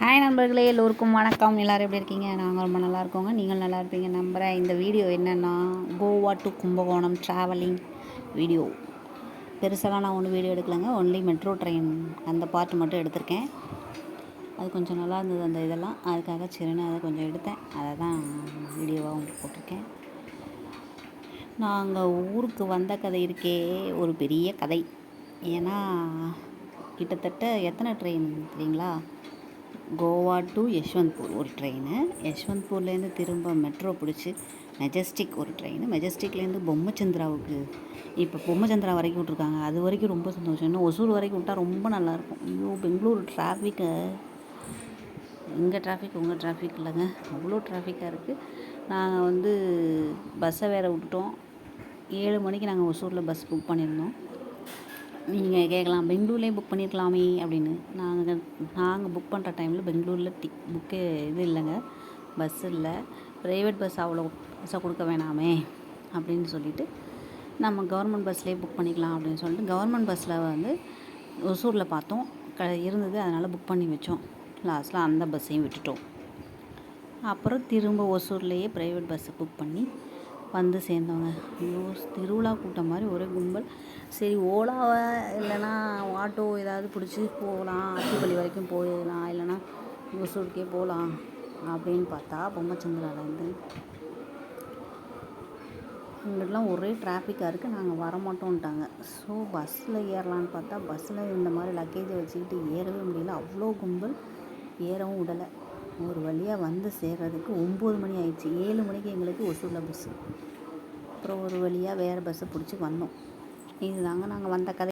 Hi நண்பர்களே எல்லோருக்கும் வணக்கம். எல்லோரும் எப்படி இருக்கீங்க? நாங்கள் ரொம்ப நல்லா இருக்கோங்க. நீங்கள் நல்லா இருப்பீங்க நம்புகிறேன் இந்த வீடியோ என்னென்னா Goa to Kumbakonam travelling video பெருசாக நான் ஒன்றும் வீடியோ எடுக்கலைங்க. ஒன்லி மெட்ரோ ட்ரெயின் அந்த பார்ட் மட்டும் எடுத்திருக்கேன். அது கொஞ்சம் நல்லா இருந்தது அந்த இதெல்லாம். அதுக்காக சரின்னு அதை கொஞ்சம் எடுத்தேன். அதை தான் வீடியோவாக உங்களுக்கு போட்டிருக்கேன். நாங்கள் ஊருக்கு வந்த கதை இருக்கே ஒரு பெரிய கதை. ஏன்னா கிட்டத்தட்ட எத்தனை ட்ரெயின் தெரியுங்களா? கோவா டு யஷ்வந்த்பூர் ஒரு ட்ரெயின். யஷ்வந்த்பூர்லேருந்து திரும்ப மெட்ரோ பிடிச்சி மெஜஸ்டிக் ஒரு ட்ரெயின். மெஜஸ்டிக்லேருந்து பொம்மச்சந்திராவுக்கு இப்போ பொம்மச்சந்திரா வரைக்கும் விட்ருக்காங்க அது வரைக்கும் ரொம்ப சந்தோஷம். இன்னும் ஒசூர் வரைக்கும் விட்டால் ரொம்ப நல்லாயிருக்கும். ஐயோ பெங்களூர் டிராஃபிக்கு எங்கள் டிராஃபிக் உங்கள் டிராஃபிக் இல்லைங்க. அவ்வளோ டிராஃபிக்காக இருக்குது நாங்கள் வந்து பஸ்ஸை வேறு விட்டுட்டோம். ஏழு மணிக்கு நாங்கள் ஒசூரில் பஸ் புக் பண்ணியிருந்தோம். நீங்கள் கேட்கலாம் பெங்களூர்லேயே புக் பண்ணியிருக்கலாமே அப்படின்னு. நாங்கள் நாங்கள் புக் பண்ணுற டைமில் பெங்களூரில் டிக் புக்கு இது இல்லைங்க. பஸ் இல்லை. ப்ரைவேட் பஸ் அவ்வளோ பஸ்ஸாக கொடுக்க வேணாமே அப்படின்னு சொல்லிவிட்டு நம்ம கவர்மெண்ட் பஸ்லேயே புக் பண்ணிக்கலாம் அப்படின்னு சொல்லிட்டு கவர்மெண்ட் பஸ்ஸில் வந்து ஒசூரில் பார்த்தோம். க இருந்தது. அதனால் புக் பண்ணி வச்சோம். லாஸ்ட்டில் அந்த பஸ்ஸையும் விட்டுட்டோம். அப்புறம் திரும்ப ஒசூர்லேயே ப்ரைவேட் பஸ்ஸை புக் பண்ணி வந்து சேர்ந்தவங்க. ஐயோ திருவிழா கூட்டம் மாதிரி ஒரே கும்பல். சரி ஓலாவை இல்லைன்னா ஆட்டோ ஏதாவது பிடிச்சி போகலாம். அத்திப்பள்ளி வரைக்கும் போயிடலாம். இல்லைன்னா ஒசூருக்கே போகலாம் அப்படின்னு பார்த்தா பொம்மச்சந்திராலேருந்து இங்கிட்டலாம் ஒரே டிராஃபிக்காக இருக்குது நாங்கள் வரமாட்டோன்ட்டாங்க ஸோ பஸ்ஸில் ஏறலான்னு பார்த்தா பஸ்ஸில் இந்த மாதிரி லக்கேஜை வச்சுக்கிட்டு ஏறவே முடியல. அவ்வளோ கும்பல். ஏறவும் விடலை. ஒரு வழியாக வந்து சேர்கிறதுக்கு ஒம்பது மணி ஆயிடுச்சு. ஏழு மணிக்கு எங்களுக்கு ஒசூரில் பஸ்ஸு அப்புறம் ஒரு வழியாக வேறு பஸ்ஸை பிடிச்சி வந்தோம். இதுதாங்க நாங்கள் வந்த கதை.